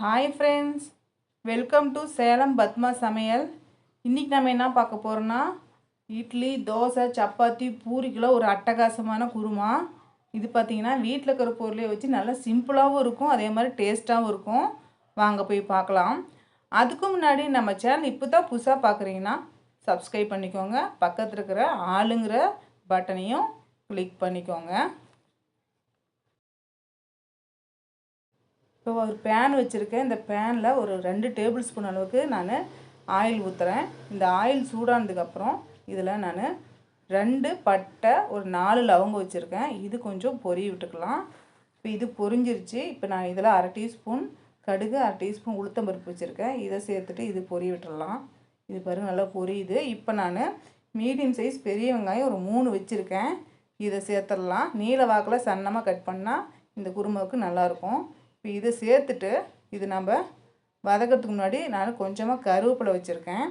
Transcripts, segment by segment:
Hi friends welcome to Salem Padma சமையல் இன்றைக்கி நம்ம என்ன பார்க்க போகிறோன்னா இட்லி தோசை சப்பாத்தி பூரிக்கெலாம் ஒரு அட்டகாசமான குருமா. இது பார்த்திங்கன்னா வீட்டில் இருக்கிற பொருளை வச்சு நல்லா சிம்பிளாகவும் இருக்கும் அதே மாதிரி டேஸ்ட்டாகவும் இருக்கும். வாங்க போய் பார்க்கலாம். அதுக்கு முன்னாடி நம்ம சேனல் இப்போ தான் புதுசாக பார்க்குறீங்கன்னா சப்ஸ்கிரைப் பண்ணிக்கோங்க. பக்கத்தில் இருக்கிற ஆளுங்கிற பட்டனையும் கிளிக் பண்ணிக்கோங்க. இப்போ ஒரு பேன் வச்சுருக்கேன். இந்த பேனில் ஒரு ரெண்டு டேபிள் ஸ்பூன் அளவுக்கு நான் ஆயில் ஊற்றுறேன் இந்த ஆயில் சூடானதுக்கப்புறம் இதில் நான் ரெண்டு பட்டை ஒரு நாலு லவங்கம் வச்சுருக்கேன். இது கொஞ்சம் பொரிய விட்டுக்கலாம். இப்போ இது பொரிஞ்சிருச்சு. இப்போ நான் இதில் அரை டீஸ்பூன் கடுகு அரை டீஸ்பூன் உளுத்தம்பருப்பு வச்சுருக்கேன். இதை சேர்த்துட்டு இது பொரிய விட்டுடலாம் இது பாருங்கள் நல்லா பொரியுது. இப்போ நான் மீடியம் சைஸ் பெரிய வெங்காயம் ஒரு மூணு வச்சுருக்கேன். இதை சேர்த்துடலாம். நீல வாக்கில் சன்னமாக கட் பண்ணால் இந்த குருமாவுக்கு நல்லாயிருக்கும் இப்போ இதை சேர்த்துட்டு இது நம்ம வதக்கிறதுக்கு முன்னாடி நான் கொஞ்சமாக கருவேப்பிலை வச்சுருக்கேன்.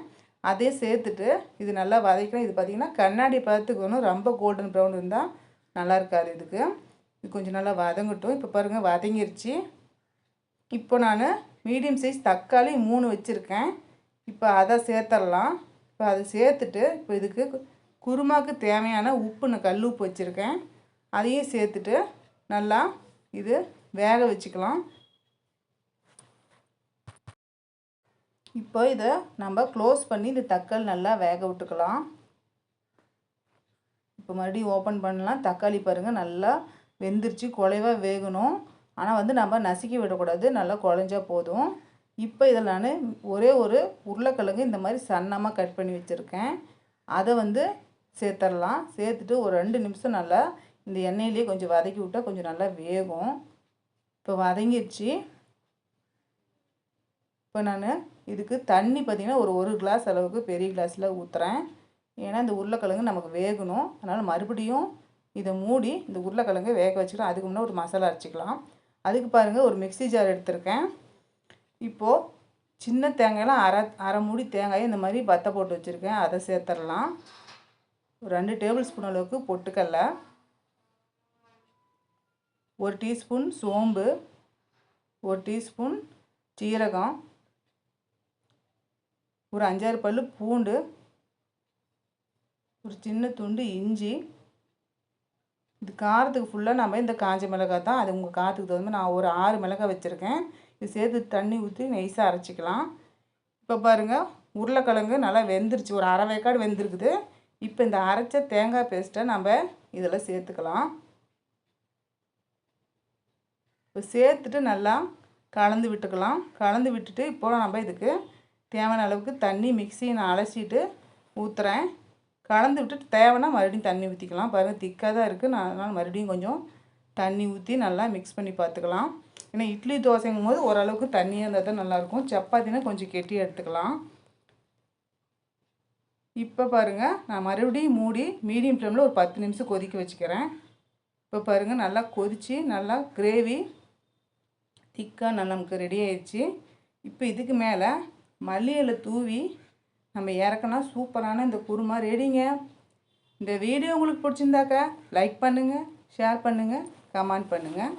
அதையும் சேர்த்துட்டு இது நல்லா வதக்கிறேன் இது பார்த்திங்கன்னா கண்ணாடி பதத்துக்கு ஒன்றும் ரொம்ப கோல்டன் ப்ரௌன் இருந்தால் நல்லா இருக்காது இதுக்கு. இது கொஞ்சம் நல்லா வதங்கட்டும். இப்போ பாருங்கள் வதங்கிருச்சு. இப்போ நான் மீடியம் சைஸ் தக்காளி மூணு வச்சுருக்கேன். இப்போ அதை சேர்த்துடலாம் இப்போ அதை சேர்த்துட்டு இப்போ இதுக்கு குருமாவுக்கு தேவையான உப்பு நான் கல் உப்பு வச்சுருக்கேன். அதையும் சேர்த்துட்டு நல்லா இது வேக வச்சுக்கலாம். இப்போ இதை நம்ம க்ளோஸ் பண்ணி இந்த தக்காளி நல்லா வேக விட்டுக்கலாம். இப்போ மறுபடியும் ஓப்பன் பண்ணலாம். தக்காளி பாருங்கள் நல்லா வெந்துருச்சு குலைவாக வேகணும். ஆனால் வந்து நம்ம நசுக்கி விடக்கூடாது நல்லா குழஞ்சா போதும். இப்போ இதில் நான் ஒரே ஒரு உருளைக்கிழங்கு இந்த மாதிரி சன்னமாக கட் பண்ணி வச்சுருக்கேன். அதை வந்து சேர்த்துடலாம் சேர்த்துட்டு ஒரு ரெண்டு நிமிஷம் நல்லா இந்த எண்ணெயிலேயே கொஞ்சம் வதக்கி விட்டால் கொஞ்சம் நல்லா வேகும். இப்போ வதங்கிடுச்சு இப்போ நான் இதுக்கு தண்ணி பார்த்திங்கன்னா ஒரு ஒரு கிளாஸ் அளவுக்கு பெரிய கிளாஸில் ஊற்றுறேன் ஏன்னா இந்த உருளைக்கிழங்கு நமக்கு வேகணும். அதனால் மறுபடியும் இதை மூடி இந்த உருளைக்கிழங்கு வேக வச்சுக்கலாம். அதுக்கு முன்னே ஒரு மசாலா அரைச்சிக்கலாம். அதுக்கு பாருங்கள் ஒரு மிக்சி ஜார் எடுத்திருக்கேன். இப்போது சின்ன தேங்காயெல்லாம் அரை அரை மூடி தேங்காயை இந்த மாதிரி பத்தை போட்டு வச்சுருக்கேன். அதை சேர்த்துடலாம். ஒரு ரெண்டு டேபிள் ஸ்பூன் அளவுக்கு பொட்டுக்கடலை. ஒரு டீஸ்பூன் சோம்பு ஒரு டீஸ்பூன் சீரகம் ஒரு அஞ்சாறு பல் பூண்டு ஒரு சின்ன துண்டு இஞ்சி. இது காரத்துக்கு ஃபுல்லாக நம்ம இந்த காஞ்ச மிளகாய் தான். அது உங்கள் காரத்துக்கு தகுந்த மாதிரி நான் ஒரு ஆறு மிளகாய் வச்சுருக்கேன். இது சேர்த்து தண்ணி ஊற்றி நைஸாக அரைச்சிக்கலாம். இப்போ பாருங்கள் உருளைக்கிழங்கு நல்லா வெந்துருச்சு. ஒரு அரை வேக்காடு வெந்திருக்குது. இப்போ இந்த அரைச்ச தேங்காய் பேஸ்ட்டை நம்ம இதில் சேர்த்துக்கலாம். இப்போ சேர்த்துட்டு நல்லா கலந்து விட்டுக்கலாம். கலந்து விட்டுட்டு இப்போ நம்ம இதுக்கு தேவையான அளவுக்கு தண்ணி மிக்சியை நான் அலசிட்டு ஊற்றுறேன் கலந்து விட்டுட்டு தேவைன்னா மறுபடியும் தண்ணி ஊற்றிக்கலாம் பாருங்கள் திக்காக தான் இருக்குது நான் அதனால் மறுபடியும் கொஞ்சம் தண்ணி ஊற்றி நல்லா மிக்ஸ் பண்ணி பார்த்துக்கலாம். ஏன்னா இட்லி தோசைங்கும் போது ஓரளவுக்கு தண்ணியாக இருந்தால் தான் நல்லாயிருக்கும். சப்பாத்தினா கொஞ்சம் கெட்டி எடுத்துக்கலாம். இப்போ பாருங்கள் நான் மறுபடியும் மூடி மீடியம் ஃப்ளேமில் ஒரு பத்து நிமிஷம் கொதிக்க வச்சுக்கிறேன். இப்போ பாருங்கள் நல்லா கொதித்து நல்லா கிரேவி திக்காக நமக்கு ரெடி ஆயிடுச்சு. இப்போ இதுக்கு மேலே மல்லியில் தூவி நம்ம இறக்குனா சூப்பரான இந்த குருமா ரெடிங்க இந்த வீடியோ உங்களுக்கு பிடிச்சிருந்தாக்கா லைக் பண்ணுங்கள் ஷேர் பண்ணுங்கள் கமெண்ட் பண்ணுங்கள்